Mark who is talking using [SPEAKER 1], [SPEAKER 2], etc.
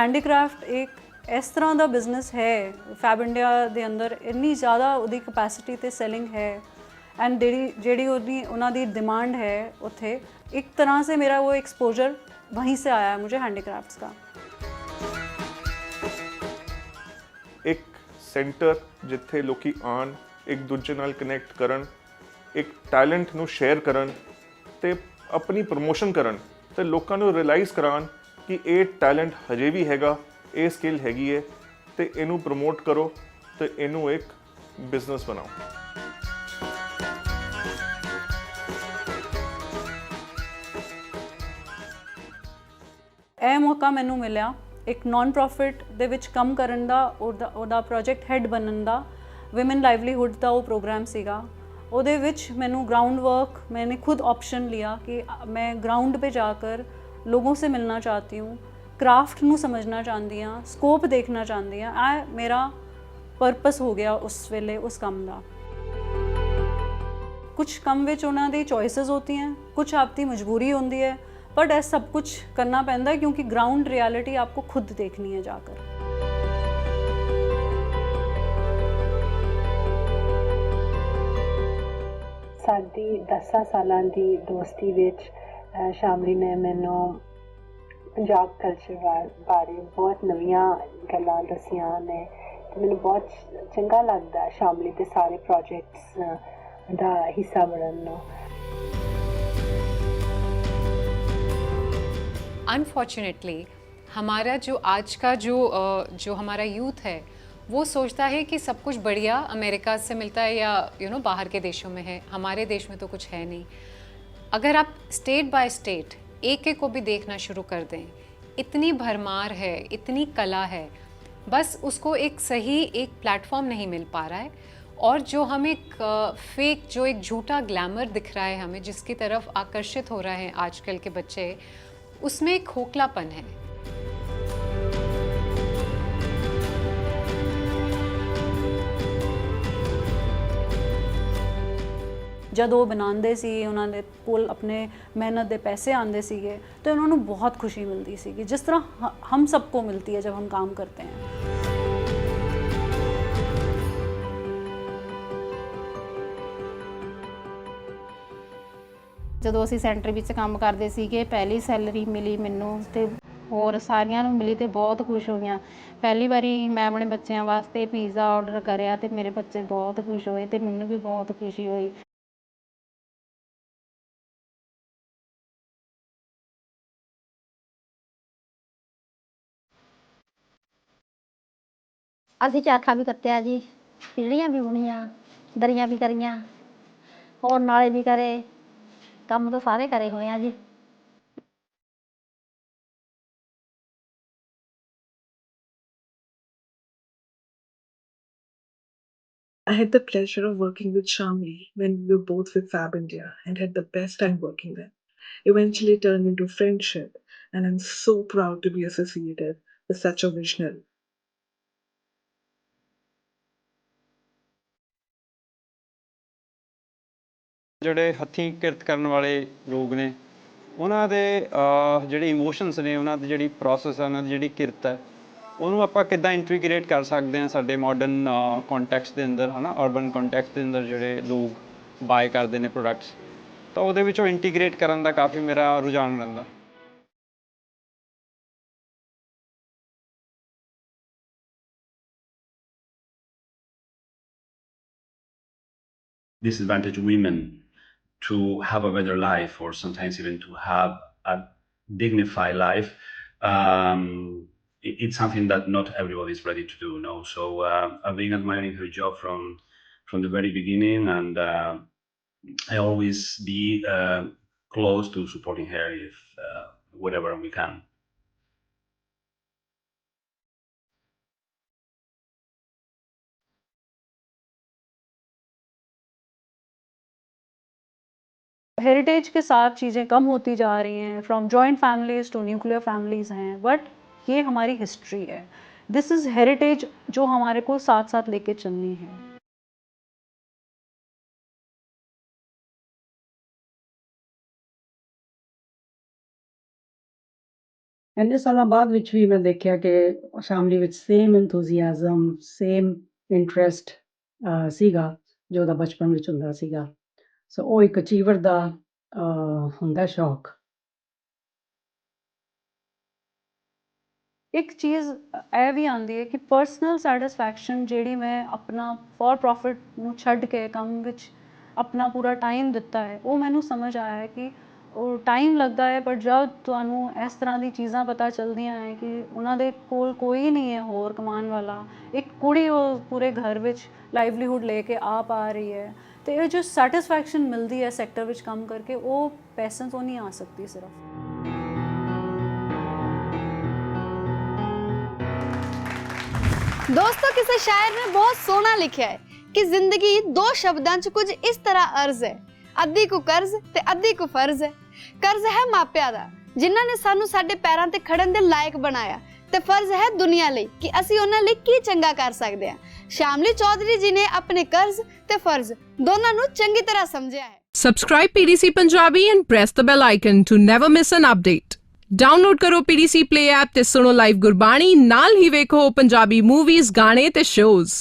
[SPEAKER 1] Handicraft ਇੱਕ ਇਸ ਤਰ੍ਹਾਂ ਦਾ ਬਿਜ਼ਨਸ ਹੈ, ਫੈਬ ਇੰਡੀਆ ਦੇ ਅੰਦਰ ਇੰਨੀ ਜ਼ਿਆਦਾ ਉਹਦੀ ਕਪੈਸਿਟੀ ਤੇ ਸੈਲਿੰਗ ਹੈ ਐਂਡ ਜਿਹੜੀ ਜਿਹੜੀ ਉਹਦੀ, ਉਹਨਾਂ ਦੀ ਡਿਮਾਂਡ ਹੈ ਉੱਥੇ, ਇੱਕ ਤਰ੍ਹਾਂ ਸੇ ਮੇਰਾ ਉਹ ਐਕਸਪੋਜ਼ਰ ਵਹੀਂ ਸੇ ਆਇਆ ਹੈ ਮੁਝੇ ਹੈਂਡੀਕ੍ਰਾਫਟਸ ਦਾ।
[SPEAKER 2] ਇੱਕ ਸੈਂਟਰ ਜਿੱਥੇ ਲੋਕੀ ਆਣ ਇੱਕ ਦੂਜੇ ਨਾਲ ਕਨੈਕਟ ਕਰਨ, ਇੱਕ ਟੈਲੈਂਟ ਨੂੰ ਸ਼ੇਅਰ ਕਰਨ ਤੇ ਆਪਣੀ ਪ੍ਰੋਮੋਸ਼ਨ ਕਰਨ ਤੇ ਲੋਕਾਂ ਨੂੰ ਰਿਅਲਾਈਜ਼ ਕਰਾਉਣ ਕਿ ਇਹ ਟੈਲੈਂਟ ਹਜੇ ਵੀ ਹੈਗਾ, ਇਹ ਸਕਿੱਲ ਹੈਗੀ ਹੈ ਤੇ ਇਹਨੂੰ ਪ੍ਰਮੋਟ ਕਰੋ ਤੇ ਇਹਨੂੰ ਇੱਕ ਬਿਜ਼ਨਸ ਬਣਾਓ।
[SPEAKER 1] ਇਹ ਮੌਕਾ ਮੈਨੂੰ ਮਿਲਿਆ ਇੱਕ ਨਾਨ ਪ੍ਰੋਫਿਟ ਦੇ ਵਿੱਚ ਕੰਮ ਕਰਨ ਦਾ, ਉਹਦਾ ਪ੍ਰੋਜੈਕਟ ਹੈੱਡ ਬਣਨ ਦਾ ਔਮਨ ਲਾਈਵਲੀਹੁੱਡ ਦਾ ਉਹ ਪ੍ਰੋਗਰਾਮ ਸੀਗਾ। ਉਹਦੇ ਵਿੱਚ ਮੈਨੂੰ ਗਰਾਊਂਡ ਵਰਕ ਮੈਨੇ ਖੁਦ ਆਪਸ਼ਨ ਲਿਆ ਕਿ ਮੈਂ ਗਰਾਊਂਡ 'ਤੇ ਜਾ ਕਰ लोगों से मिलना चाहती हूँ ਕ੍ਰਾਫਟ ਨੂੰ ਸਮਝਣਾ ਚਾਹੁੰਦੀ ਆ ਸਕੋਪ ਦੇਖਣਾ ਚਾਹੁੰਦੀ ਆ ਆ ਮੇਰਾ ਪਰਪਸ ਹੋ ਗਿਆ ਉਸ ਵੇਲੇ ਉਸ ਕੰਮ ਦਾ ਕੁਝ ਕੰਮ ਵਿੱਚ ਉਹਨਾਂ ਦੀ ਚੋਇਸਸ ਹੁੰਦੀਆਂ ਕੁਝ ਆਪਦੀ ਮਜਬੂਰੀ ਹੁੰਦੀ ਹੈ ਬਟ ਇਹ ਸਭ ਕੁਝ ਕਰਨਾ ਪੈਂਦਾ ਕਿਉਂਕਿ ਗਰਾਊਂਡ ਰਿਐਲਿਟੀ ਆਪਕੋ ਖੁਦ ਦੇਖਣੀ ਹੈ ਜਾਕਰ
[SPEAKER 3] ਸਾਡੀ 10 ਸਾਲਾਂ ਦੀ ਦੋਸਤੀ ਵਿੱਚ ਸ਼ਾਮਲੀ ਨੇ ਮੈਨੂੰ ਪੰਜਾਬ ਕਲਚਰ ਬਾਰੇ ਬਹੁਤ ਨਵੀਆਂ ਗੱਲਾਂ ਦੱਸੀਆਂ ਨੇ ਤੇ ਮੈਨੂੰ ਬਹੁਤ ਚੰਗਾ ਲੱਗਦਾ ਹੈ ਸ਼ਾਮਲੀ ਦੇ ਸਾਰੇ ਪ੍ਰੋਜੈਕਟਸ ਦਾ ਹਿੱਸਾ ਬਣਨ ਨੂੰ
[SPEAKER 4] अनफॉर्चुनेटली हमारा जो आज का जो अ, जो हमारा यूथ है वो सोचता है कि सब कुछ बढ़िया अमेरिका से मिलता है या यू you नो know, बाहर के देशों में है हमारे देश में तो कुछ है नहीं अगर आप स्टेट बाय स्टेट एक एक को भी देखना शुरू कर दें, इतनी भरमार है, इतनी कला है, बस उसको एक सही एक प्लेटफॉर्म नहीं मिल पा रहा है। और जो हम एक फेक जो एक झूठा ग्लैमर दिख रहा है हमें, जिसकी तरफ़ आकर्षित हो रहे हैं आजकल के बच्चे, उसमें एक खोखलापन है।
[SPEAKER 1] ਜਦੋਂ ਬਣਾਉਂਦੇ ਸੀ, ਉਹਨਾਂ ਦੇ ਕੋਲ ਆਪਣੇ ਮਿਹਨਤ ਦੇ ਪੈਸੇ ਆਉਂਦੇ ਸੀਗੇ, ਤੇ ਉਹਨਾਂ ਨੂੰ ਬਹੁਤ ਖੁਸ਼ੀ ਮਿਲਦੀ ਸੀਗੀ। ਜਿਸ ਤਰ੍ਹਾਂ ਹਮ ਸਭ ਕੋ ਮਿਲਦੀ ਹੈ ਜਦ ਹਮ ਕੰਮ ਕਰਤੇ ਹੈ।
[SPEAKER 5] ਜਦੋਂ ਅਸੀਂ ਸੈਂਟਰ ਵਿੱਚ ਕੰਮ ਕਰਦੇ ਸੀਗੇ, ਪਹਿਲੀ ਸੈਲਰੀ ਮਿਲੀ ਮੈਨੂੰ ਤੇ ਹੋਰ ਸਾਰਿਆਂ ਨੂੰ ਮਿਲੀ ਤੇ ਬਹੁਤ ਖੁਸ਼ ਹੋਈਆਂ। ਪਹਿਲੀ ਵਾਰੀ ਮੈਂ ਆਪਣੇ ਬੱਚਿਆਂ ਵਾਸਤੇ ਪੀਜ਼ਾ ਆਰਡਰ ਕਰਿਆ ਤੇ ਮੇਰੇ ਬੱਚੇ ਬਹੁਤ ਖੁਸ਼ ਹੋਏ ਤੇ ਮੈਨੂੰ ਵੀ ਬਹੁਤ ਖੁਸ਼ੀ ਹੋਈ।
[SPEAKER 6] ਅਸੀਂ ਚਰਖਾ ਵੀ ਕੱਤਿਆ ਜੀ ਪੀੜੀਆਂ ਵੀ ਬੁਣੀਆਂ ਦਰੀਆਂ ਵੀ ਕਰੀਆਂ ਹੋਰ ਨਾਲੇ ਵੀ ਕਰੇ ਕੰਮ ਤਾਂ ਸਾਰੇ ਕਰੇ ਹੋਏ ਆ ਜੀ
[SPEAKER 7] I had the pleasure of working with Shamli when we were both with Fab India and had the best time working there. Eventually turned into friendship, and I'm so proud to be associated with such a visionary.
[SPEAKER 8] ਜਿਹੜੇ ਹੱਥੀਂ ਕਿਰਤ ਕਰਨ ਵਾਲੇ ਲੋਕ ਨੇ, ਉਹਨਾਂ ਦੇ ਜਿਹੜੇ ਇਮੋਸ਼ਨਸ ਨੇ, ਉਹਨਾਂ ਦੀ ਜਿਹੜੀ ਪ੍ਰੋਸੈਸ ਹੈ, ਉਹਨਾਂ ਦੀ ਜਿਹੜੀ ਕਿਰਤ ਹੈ, ਉਹਨੂੰ ਆਪਾਂ ਕਿੱਦਾਂ ਇੰਟੀਗ੍ਰੇਟ ਕਰ ਸਕਦੇ ਹਾਂ ਸਾਡੇ ਮਾਡਰਨ ਕੰਟੈਕਸਟ ਦੇ ਅੰਦਰ, ਹਨਾ? ਅਰਬਨ ਕੰਟੈਕਸਟ ਦੇ ਅੰਦਰ ਜਿਹੜੇ ਲੋਕ ਬਾਏ ਕਰਦੇ ਨੇ ਪ੍ਰੋਡਕਟਸ ਤਾਂ ਉਹਦੇ ਵਿੱਚੋਂ ਇੰਟੀਗ੍ਰੇਟ ਕਰਨ ਦਾ ਕਾਫੀ ਮੇਰਾ ਰੁਝਾਨ ਰਹਿੰਦਾ।
[SPEAKER 9] Disadvantaged women to have a better life or sometimes even to have a dignified life um, it- it's something that not everybody is ready to do no so uh, i've been admiring her job from from the very beginning and uh, i always be uh, close to supporting her if uh, wherever we can
[SPEAKER 1] heritage के साथ चीज़ें कम होती जा रही हैं from joint families to nuclear families हैं but ये हमारी हिस्ट्री है दिस इज़ हेरिटेज जो हमारे को साथ साथ लेके चलनी है
[SPEAKER 10] ਇੰਨੇ ਸਾਲਾਂ ਬਾਅਦ ਵਿੱਚ ਵੀ ਮੈਂ ਦੇਖਿਆ ਕਿ ਸ਼ਾਮਲੀ ਵਿੱਚ ਸੇਮ ਐਂਥੂਸੀਆਜ਼ਮ ਸੇਮ ਇੰਟਰਸਟ ਸੀਗਾ ਜੋ ਉਹਦਾ ਬਚਪਨ ਵਿੱਚ ਹੁੰਦਾ ਸੀਗਾ ਸੋ ਉਹ ਇੱਕ ਅਚੀਵਰ ਦਾ ਹੁੰਦਾ ਸ਼ੌਕ।
[SPEAKER 1] ਇੱਕ ਚੀਜ਼ ਇਹ ਵੀ ਆਉਂਦੀ ਹੈ ਕਿ ਪਰਸਨਲ ਸੈਟੀਸਫੈਕਸ਼ਨ ਜਿਹੜੀ ਮੈਂ ਆਪਣਾ ਫॉर ਪ੍ਰੋਫਿਟ ਨੂੰ ਛੱਡ ਕੇ ਕੰਮ ਵਿੱਚ ਆਪਣਾ ਪੂਰਾ ਟਾਈਮ ਦਿੱਤਾ ਹੈ, ਉਹ ਮੈਨੂੰ ਸਮਝ ਆਇਆ ਹੈ ਕਿ ਉਹ ਟਾਈਮ ਲੱਗਦਾ ਹੈ, ਪਰ ਜਦ ਤੁਹਾਨੂੰ ਇਸ ਤਰ੍ਹਾਂ ਦੀ ਚੀਜ਼ਾਂ ਪਤਾ ਚੱਲਦੀਆਂ ਹੈ ਕਿ ਉਹਨਾਂ ਦੇ ਕੋਲ ਕੋਈ ਨਹੀਂ ਹੈ ਹੋਰ ਕਮਾਉਣ ਵਾਲਾ, ਇੱਕ ਕੁੜੀ ਉਹ ਪੂਰੇ ਘਰ ਵਿੱਚ ਲਾਈਵਲੀਹੁੱਡ ਲੈ ਕੇ ਆ ਪਾ ਰਹੀ ਹੈ ਤੇ ਇਹ ਜੋ ਸੈਟੀਸਫੈਕਸ਼ਨ ਮਿਲਦੀ ਹੈ ਸੈਕਟਰ ਵਿੱਚ ਕੰਮ ਕਰਕੇ, ਉਹ ਪੈਸੇ ਤੋਂ ਨਹੀਂ ਆ ਸਕਦੀ ਸਿਰਫ।
[SPEAKER 11] ਦੋਸਤੋ, ਕਿਸੇ ਸ਼ਾਇਰ ਨੇ ਬਹੁਤ ਸੋਹਣਾ ਲਿਖਿਆ ਹੈ ਕਿ ਜ਼ਿੰਦਗੀ ਦੋ ਸ਼ਬਦਾਂ 'ਚ ਕੁਝ ਇਸ ਤਰ੍ਹਾਂ ਅਰਜ਼ ਹੈ। ਅੱਧੀ ਕੁ ਕਰਜ਼ ਤੇ ਅੱਧੀ ਕੁ ਫਰਜ਼ ਹੈ। ਕਰਜ਼ ਹੈ ਮਾਪਿਆਂ ਦਾ, ਜਿਨ੍ਹਾਂ ਨੇ ਸਾਨੂੰ ਸਾਡੇ ਪੈਰਾਂ ਤੇ ਖੜਨ ਦੇ ਲਾਇਕ ਬਣਾਇਆ ਤੇ ਫਰਜ਼ ਹੈ ਦੁਨੀਆ ਲਈ ਕਿ ਅਸੀਂ ਉਹਨਾਂ ਲਈ ਕੀ ਚੰਗਾ ਕਰ ਸਕਦੇ ਹਾਂ। ਸ਼ਾਮਲੀ ਚੌਧਰੀ ਜੀ ਨੇ ਆਪਣੇ ਕਰਜ਼ ਤੇ ਫਰਜ਼ ਦੋਨਾਂ ਨੂੰ ਚੰਗੀ ਤਰ੍ਹਾਂ ਸਮਝਿਆ ਹੈ
[SPEAKER 12] subscribe PDC Punjabi and press the bell icon to never miss an update download ਕਰੋ ਪੀਡੀਸੀ ਪਲੇ ਐਪ ਤੇ ਸੁਣੋ ਲਾਈਵ ਗੁਰਬਾਣੀ ਨਾਲ ਹੀ ਵੇਖੋ ਪੰਜਾਬੀ ਮੂਵੀਜ਼ ਗਾਣੇ ਤੇ ਸ਼ੋਜ਼